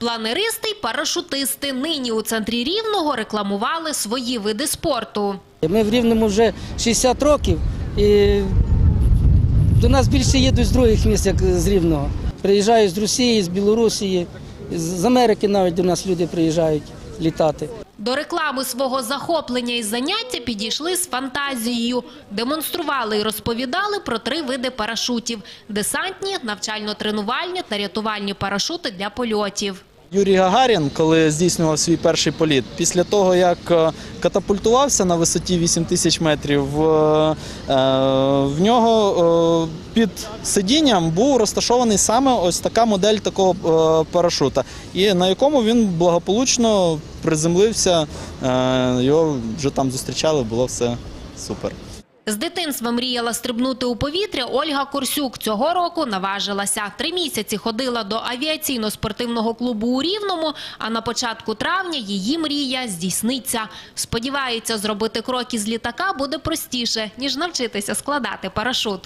Планеристи й парашутисти нині у центрі Рівного рекламували свої види спорту. Ми в Рівному вже 60 років і до нас більше їдуть з других міст, як з Рівного. Приїжджають з Росії, з Білорусі, з Америки навіть до нас люди приїжджають літати. До реклами свого захоплення і заняття підійшли з фантазією. Демонстрували і розповідали про три види парашутів – десантні, навчально-тренувальні та рятувальні парашути для польотів. Юрій Гагарін, коли здійснював свій перший політ, після того як е, катапультувався на висоті 8 тисяч метрів, е, е, в нього під сидінням був розташований саме ось така модель такого парашута, і на якому він благополучно приземлився. Його вже там зустрічали, було все супер. З дитинства мріяла стрибнути у повітря Ольга Корсюк. Цього року наважилася. Три місяці ходила до авіаційно-спортивного клубу у Рівному, а на початку травня її мрія здійсниться. Сподівається, зробити крок із літака буде простіше, ніж навчитися складати парашут.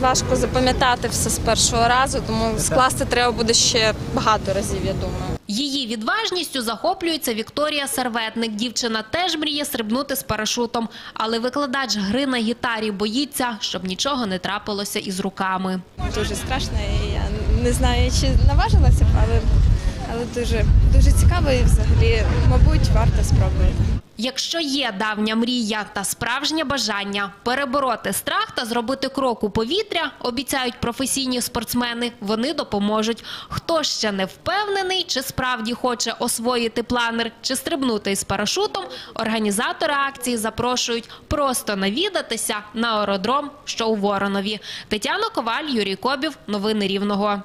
Важко запам'ятати все з першого разу, тому скласти треба буде ще багато разів, я думаю. Її відважністю захоплюється Вікторія Серветник. Дівчина теж мріє стрибнути з парашутом, але викладач гри на гітарі боїться, щоб нічого не трапилося із руками. Дуже страшно, я не знаю, чи наважилася але, але дуже, дуже цікаво і взагалі, мабуть, варто спробувати. Якщо є давня мрія та справжнє бажання перебороти страх та зробити крок у повітря, обіцяють професійні спортсмени, вони допоможуть. Хто ще не впевнений, чи справді хоче освоїти планер, чи стрибнути із парашутом, організатори акції запрошують просто навідатися на аеродром, що у Воронові. Тетяна Коваль, Юрій Кобів. Новини Рівного.